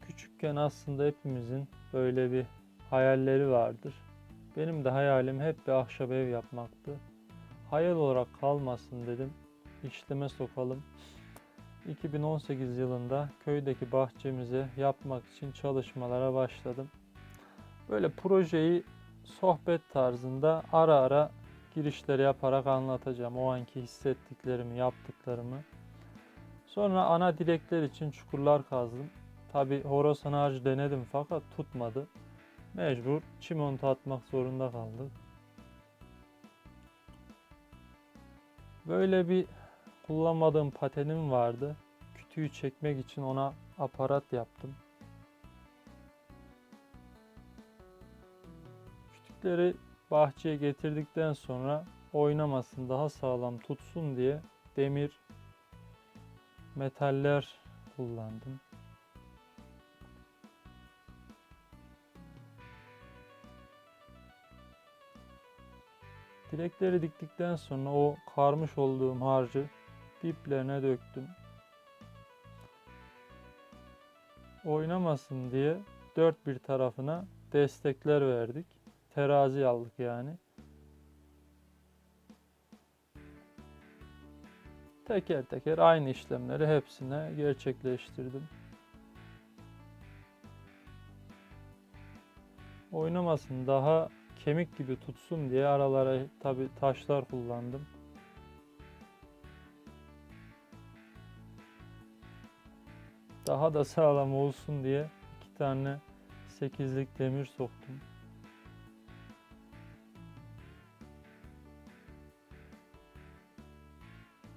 Küçükken aslında hepimizin böyle bir hayalleri vardır. Benim de hayalim hep bir ahşap ev yapmaktı. Hayal olarak kalmasın dedim. İşleme sokalım. 2018 yılında köydeki bahçemize yapmak için çalışmalara başladım. Böyle projeyi sohbet tarzında ara ara girişler yaparak anlatacağım. O anki hissettiklerimi, yaptıklarımı. Sonra ana dilekler için çukurlar kazdım. Tabi horasan ağacı denedim fakat tutmadı. Mecbur çimento atmak zorunda kaldık. Böyle bir kullanmadığım patenim vardı. Kütüğü çekmek için ona aparat yaptım. Kütükleri bahçeye getirdikten sonra oynamasın, daha sağlam tutsun diye demir metaller kullandım. Direkleri diktikten sonra o karmış olduğum harcı diplerine döktüm. Oynamasın diye dört bir tarafına destekler verdik. Terazi aldık yani. Teker teker aynı işlemleri hepsine gerçekleştirdim. Oynamasın daha kemik gibi tutsun diye aralara tabi taşlar kullandım. Daha da sağlam olsun diye iki tane sekizlik demir soktum.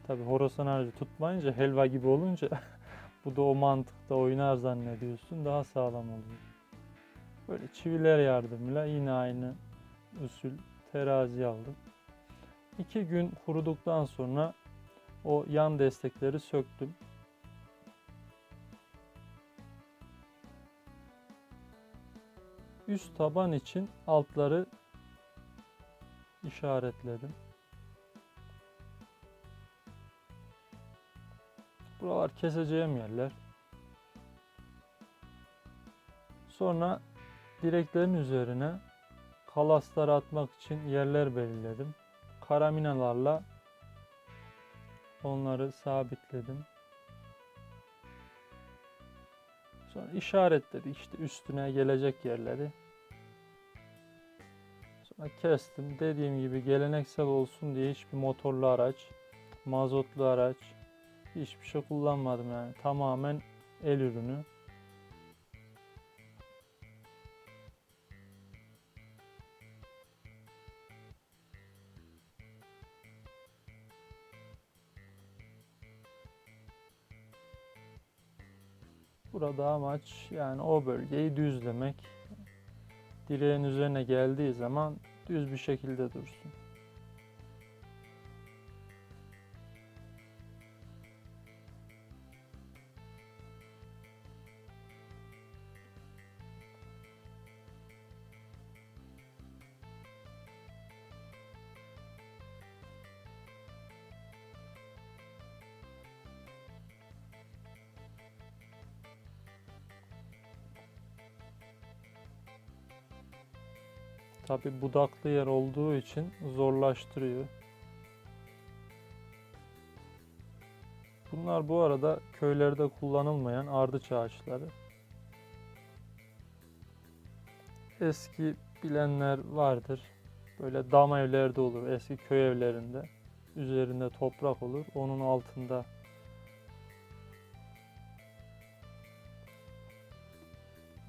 Tabi horosan harcı tutmayınca helva gibi olunca bu da o mantıkta oynar zannediyorsun daha sağlam oluyor. Böyle çiviler yardımıyla yine aynı usul terazi aldım. İki gün kuruduktan sonra o yan destekleri söktüm. Üst taban için altları işaretledim. Buralar keseceğim yerler. Sonra direklerin üzerine kalasları atmak için yerler belirledim. Karaminalarla onları sabitledim. Sonra işaretledi işte üstüne gelecek yerleri. Kestim. Dediğim gibi geleneksel olsun diye hiçbir motorlu araç, mazotlu araç hiçbir şey kullanmadım yani. Tamamen el ürünü. Burada amaç yani o bölgeyi düzlemek. Direğin üzerine geldiği zaman düz bir şekilde dursun. Tabi budaklı yer olduğu için zorlaştırıyor. Bunlar bu arada köylerde kullanılmayan ardıç ağaçları. Eski bilenler vardır. Böyle dam evlerde olur, eski köy evlerinde. Üzerinde toprak olur, onun altında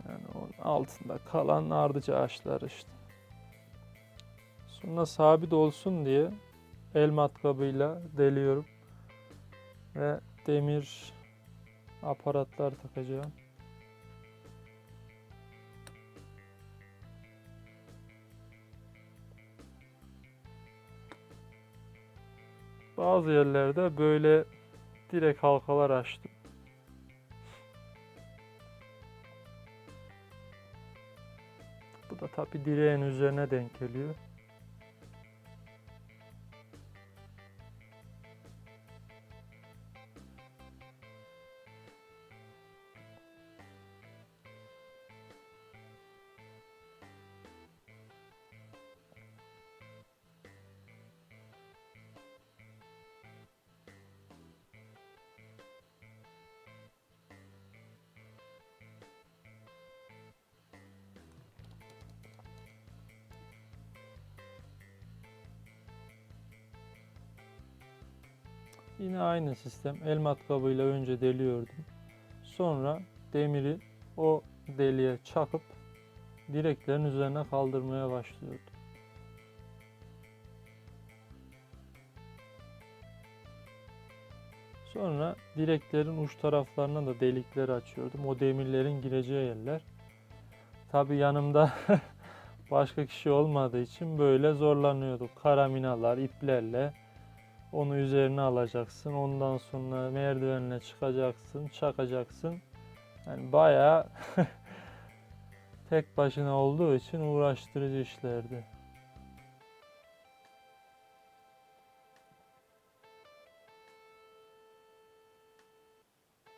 yani onun altında kalan ardıç ağaçları işte. Buna sabit olsun diye el matkabıyla deliyorum. Ve demir aparatlar takacağım. Bazı yerlerde böyle direkt halkalar açtım. Bu da tabi direğin üzerine denk geliyor. Yine aynı sistem. El matkabıyla önce deliyordum. Sonra demiri o deliğe çakıp direklerin üzerine kaldırmaya başlıyordum. Sonra direklerin uç taraflarına da delikler açıyordum. O demirlerin gireceği yerler. Tabi yanımda başka kişi olmadığı için böyle zorlanıyorduk. Karaminalar, iplerle onu üzerine alacaksın. Ondan sonra merdivenle çıkacaksın, çakacaksın. Yani bayağı tek başına olduğu için uğraştırıcı işlerdi.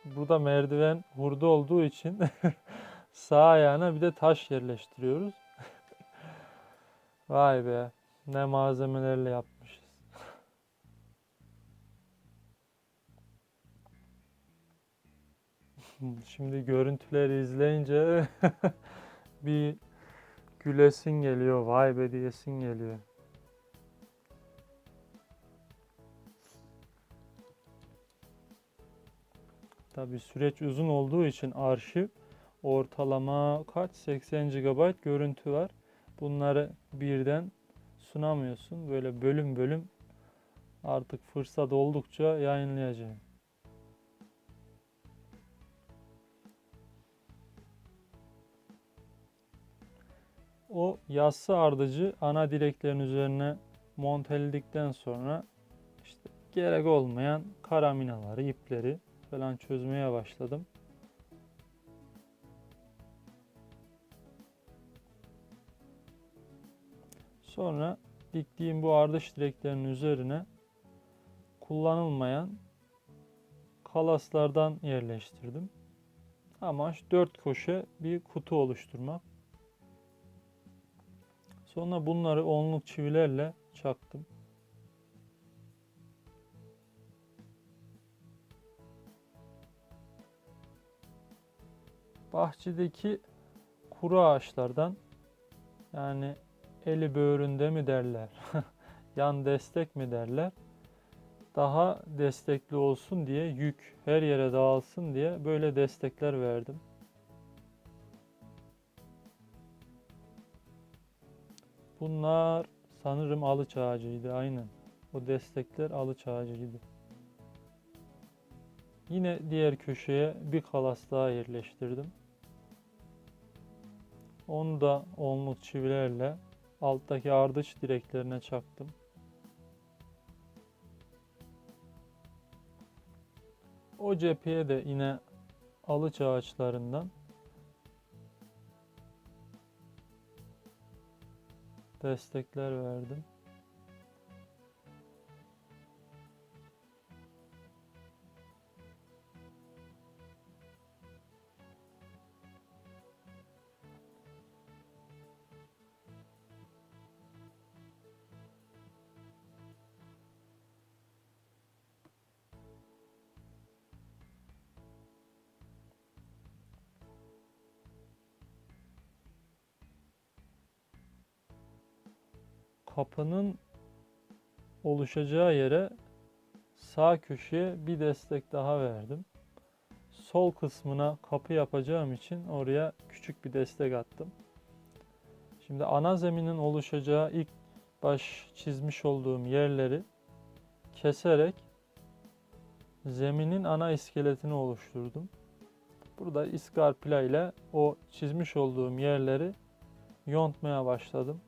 Burada merdiven hurda olduğu için sağ ayağına bir de taş yerleştiriyoruz. Vay be. Ne malzemelerle yapmışız. Şimdi görüntüleri izleyince bir gülesin geliyor. Vay be diyesin geliyor. Tabi süreç uzun olduğu için arşiv ortalama kaç 80 GB görüntü var. Bunları birden sunamıyorsun. Böyle bölüm bölüm artık fırsat oldukça yayınlayacağım. O yassı ardıcı ana direklerin üzerine monteledikten sonra işte gerek olmayan karaminaları, ipleri falan çözmeye başladım. Sonra diktiğim bu ardış direklerin üzerine kullanılmayan kalaslardan yerleştirdim. Amaç dört köşe bir kutu oluşturmak. Sonra bunları onluk çivilerle çaktım. Bahçedeki kuru ağaçlardan yani eli böğründe mi derler, yan destek mi derler, daha destekli olsun diye yük her yere dağılsın diye böyle destekler verdim. Bunlar sanırım alıç ağacıydı aynen. O destekler alıç ağacıydı. Yine diğer köşeye bir kalas daha yerleştirdim. Onu da onluk çivilerle alttaki ardıç direklerine çaktım. O cepheye de yine alıç ağaçlarından destekler verdim. Kapının oluşacağı yere sağ köşeye bir destek daha verdim. Sol kısmına kapı yapacağım için oraya küçük bir destek attım. Şimdi ana zeminin oluşacağı ilk baş çizmiş olduğum yerleri keserek zeminin ana iskeletini oluşturdum. Burada iskarpila ile o çizmiş olduğum yerleri yontmaya başladım.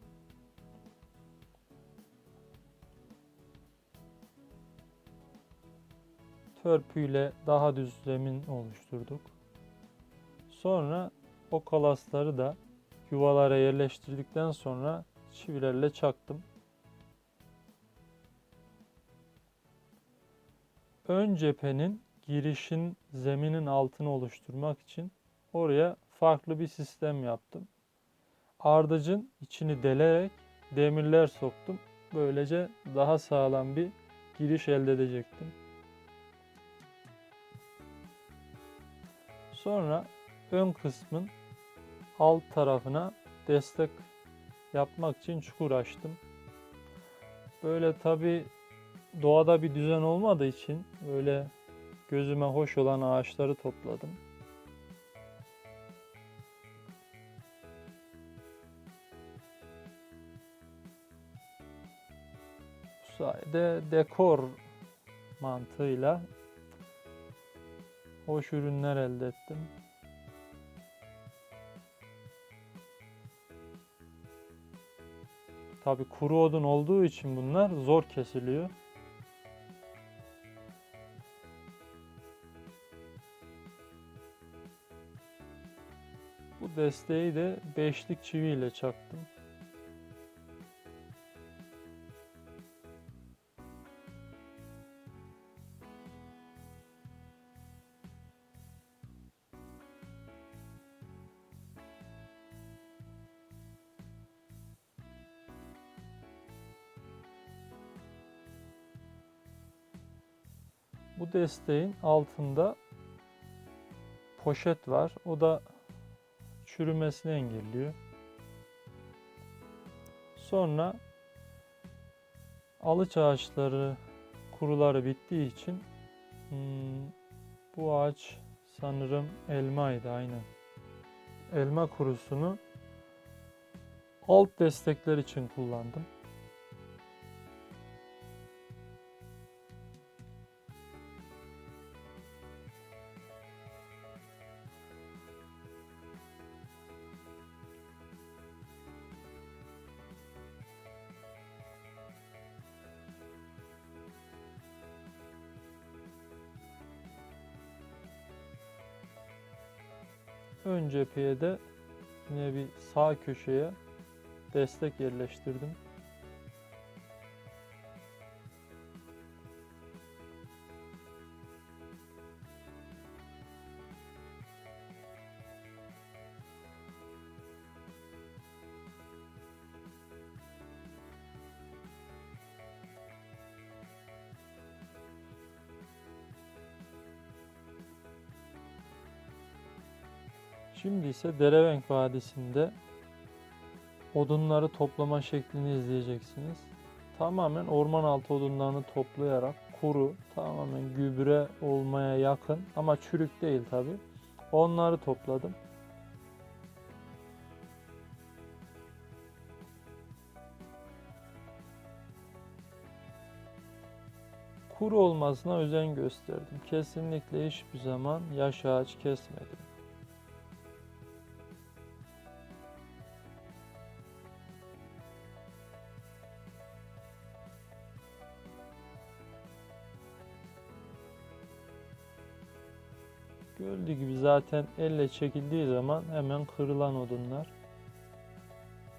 Törpüyle daha düz zemin oluşturduk. Sonra o kalasları da yuvalara yerleştirdikten sonra çivilerle çaktım. Ön cephenin girişin zeminin altını oluşturmak için oraya farklı bir sistem yaptım. Ardacın içini delerek demirler soktum. Böylece daha sağlam bir giriş elde edecektim. Sonra ön kısmın alt tarafına destek yapmak için çukur açtım. Böyle tabi doğada bir düzen olmadığı için böyle gözüme hoş olan ağaçları topladım. Bu sayede dekor mantığıyla hoş ürünler elde ettim. Tabi kuru odun olduğu için bunlar zor kesiliyor. Bu desteği de beşlik çiviyle çaktım. Bu desteğin altında poşet var. O da çürümesini engelliyor. Sonra alıç ağaçları kuruları bittiği için hmm, bu ağaç sanırım elmaydı aynen. Elma kurusunu alt destekler için kullandım. Ön cepheye de yine bir sağ köşeye destek yerleştirdim. Şimdi ise Derevenk Vadisi'nde odunları toplama şeklini izleyeceksiniz. Tamamen orman altı odunlarını toplayarak kuru, tamamen gübre olmaya yakın ama çürük değil tabi. Onları topladım. Kuru olmasına özen gösterdim. Kesinlikle hiçbir zaman yaş ağaç kesmedim. Gördüğü gibi zaten elle çekildiği zaman hemen kırılan odunlar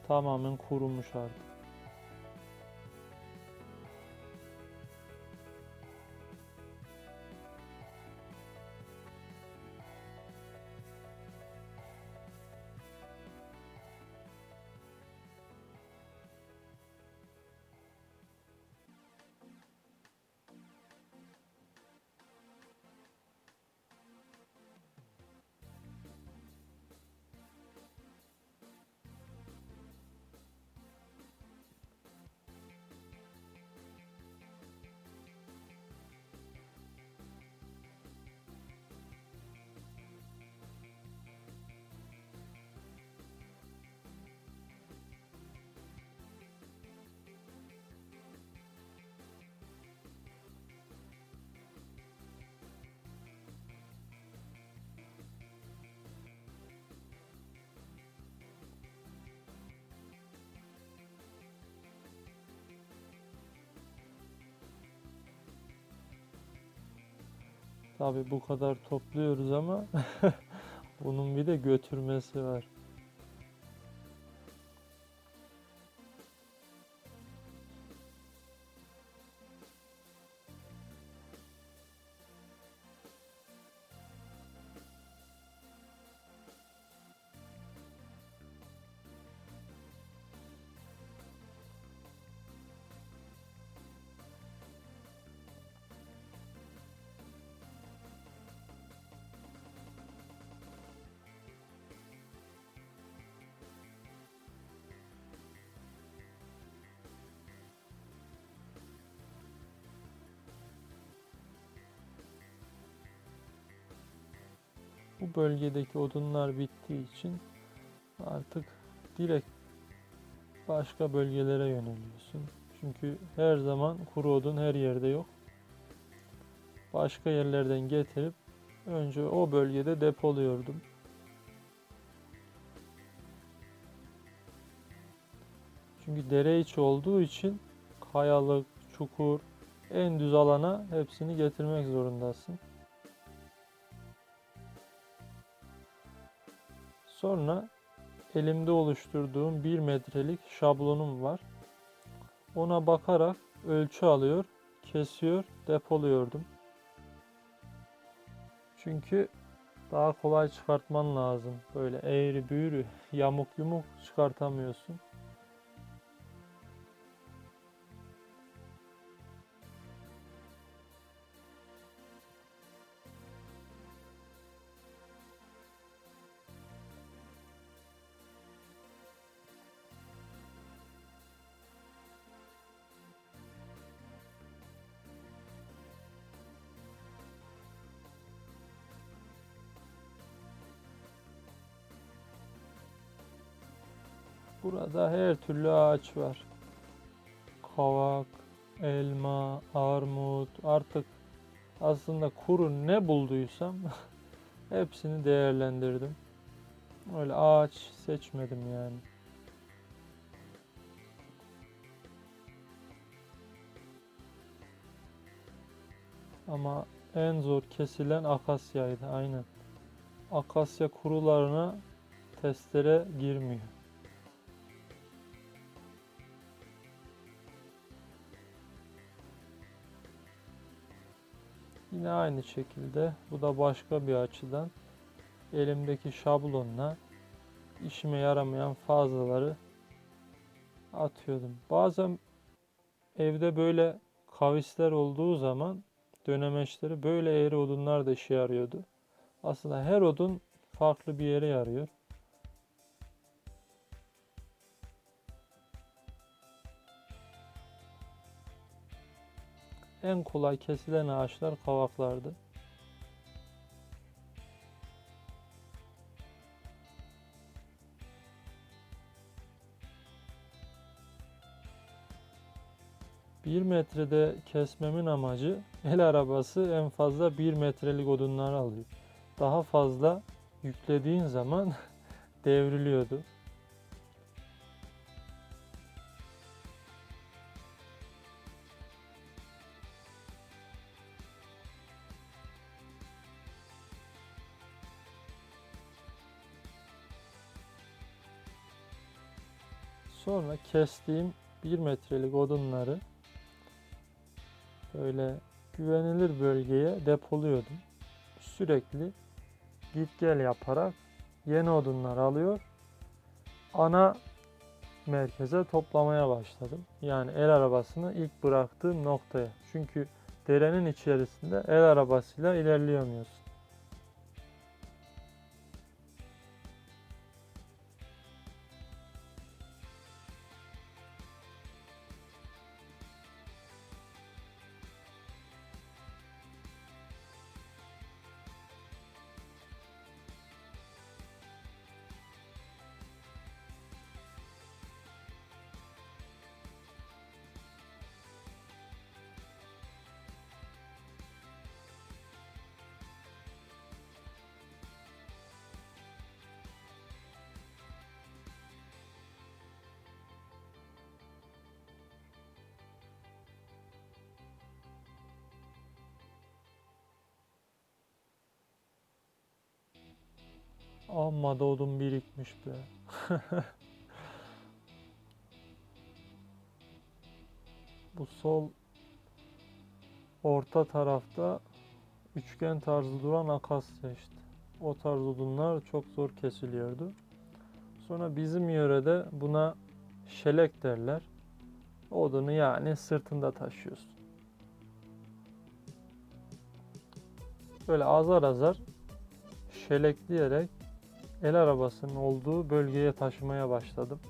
tamamen kurumuş artık. Tabi bu kadar topluyoruz ama bunun bir de götürmesi var. Bu bölgedeki odunlar bittiği için artık direkt başka bölgelere yöneliyorsun. Çünkü her zaman kuru odun her yerde yok. Başka yerlerden getirip önce o bölgede depoluyordum. Çünkü dere içi olduğu için kayalık, çukur, en düz alana hepsini getirmek zorundasın. Sonra elimde oluşturduğum 1 metrelik şablonum var. Ona bakarak ölçü alıyor, kesiyor, depoluyordum. Çünkü daha kolay çıkartman lazım. Böyle eğri büğrü, yamuk yumuk çıkartamıyorsun. Burada her türlü ağaç var. Kavak, elma, armut, artık aslında kuru ne bulduysam hepsini değerlendirdim. Öyle ağaç seçmedim yani. Ama en zor kesilen akasyaydı aynen. Akasya kurularına testere girmiyor. Yine aynı şekilde bu da başka bir açıdan elimdeki şablonla işime yaramayan fazlaları atıyordum. Bazen evde böyle kavisler olduğu zaman dönemeçleri böyle eğri odunlar da işe yarıyordu. Aslında her odun farklı bir yere yarıyor. En kolay kesilen ağaçlar kavaklardı. Bir metrede kesmemin amacı el arabası en fazla bir metrelik odunlar alıyor. Daha fazla yüklediğin zaman devriliyordu. Kestiğim 1 metrelik odunları böyle güvenilir bölgeye depoluyordum. Sürekli git gel yaparak yeni odunlar alıyor. Ana merkeze toplamaya başladım. Yani el arabasını ilk bıraktığım noktaya. Çünkü derenin içerisinde el arabasıyla ilerleyemiyorsun. Amma da odun birikmiş be. Bu sol orta tarafta üçgen tarzı duran akasya işte. O tarz odunlar çok zor kesiliyordu. Sonra bizim yörede buna şelek derler. Odunu yani sırtında taşıyorsun. Böyle azar azar şelekleyerek el arabasının olduğu bölgeye taşımaya başladım.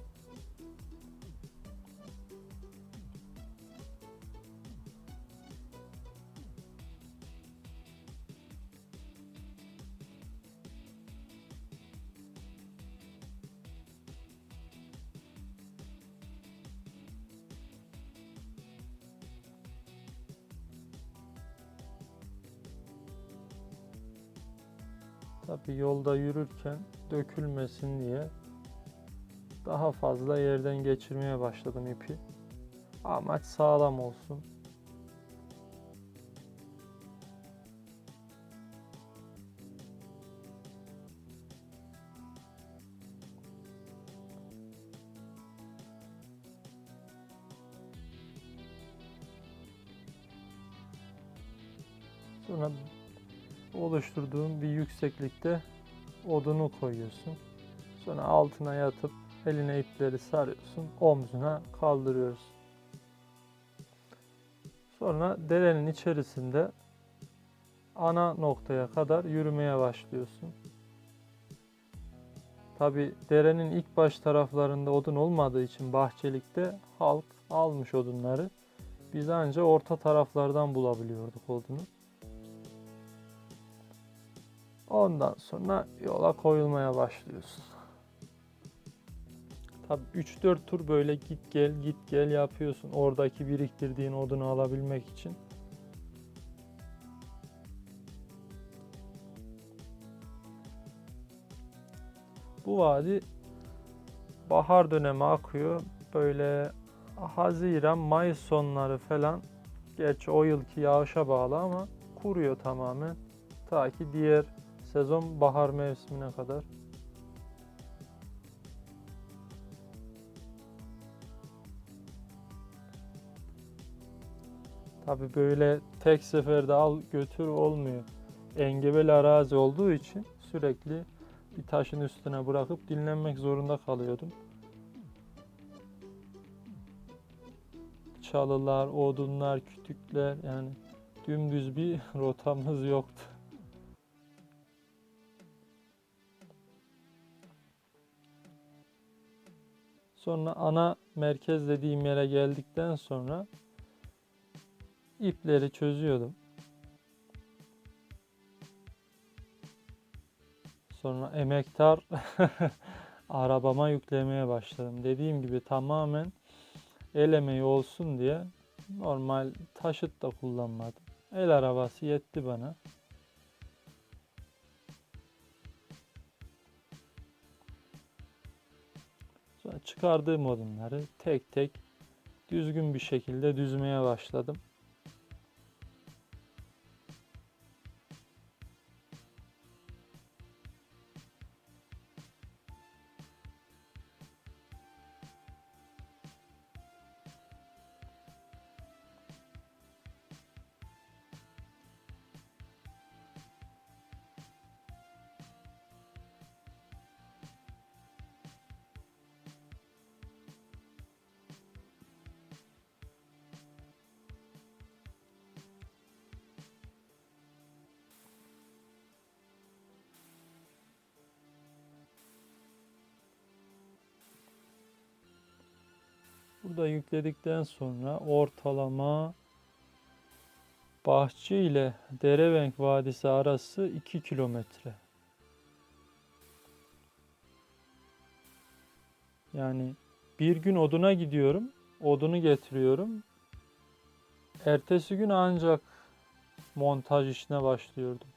Tabi yolda yürürken dökülmesin diye daha fazla yerden geçirmeye başladım ipi. Amaç sağlam olsun. Oluşturduğum bir yükseklikte odunu koyuyorsun. Sonra altına yatıp eline ipleri sarıyorsun. Omzuna kaldırıyoruz. Sonra derenin içerisinde ana noktaya kadar yürümeye başlıyorsun. Tabi derenin ilk baş taraflarında odun olmadığı için bahçelikte halk almış odunları. Biz ancak orta taraflardan bulabiliyorduk odunu. Ondan sonra yola koyulmaya başlıyorsun. Tabi 3-4 tur böyle git gel git gel yapıyorsun. Oradaki biriktirdiğin odunu alabilmek için. Bu vadi bahar dönemi akıyor. Böyle Haziran, Mayıs sonları falan. Gerçi o yılki yağışa bağlı ama kuruyor tamamen. Ta ki diğer sezon bahar mevsimine kadar. Tabi böyle tek seferde al götür olmuyor. Engebeli arazi olduğu için sürekli bir taşın üstüne bırakıp dinlenmek zorunda kalıyordum. Çalılar, odunlar, kütükler yani dümdüz bir rotamız yoktu. Sonra ana merkez dediğim yere geldikten sonra ipleri çözüyordum. Sonra emektar arabama yüklemeye başladım. Dediğim gibi tamamen el emeği olsun diye normal taşıt da kullanmadım. El arabası yetti bana. Çıkardığım odunları tek tek düzgün bir şekilde düzmeye başladım. Burada yükledikten sonra ortalama Bahçe ile Derevenk Vadisi arası 2 kilometre. Yani bir gün oduna gidiyorum, odunu getiriyorum. Ertesi gün ancak montaj işine başlıyordum.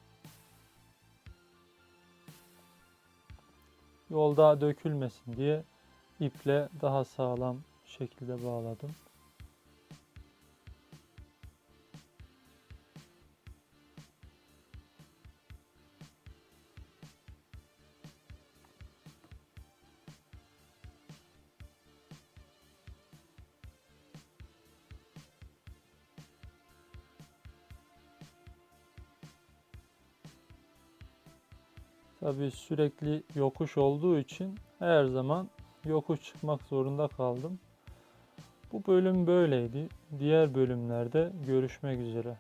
Yolda dökülmesin diye iple daha sağlam şekilde bağladım. Tabii sürekli yokuş olduğu için her zaman yokuş çıkmak zorunda kaldım. Bu bölüm böyleydi. Diğer bölümlerde görüşmek üzere.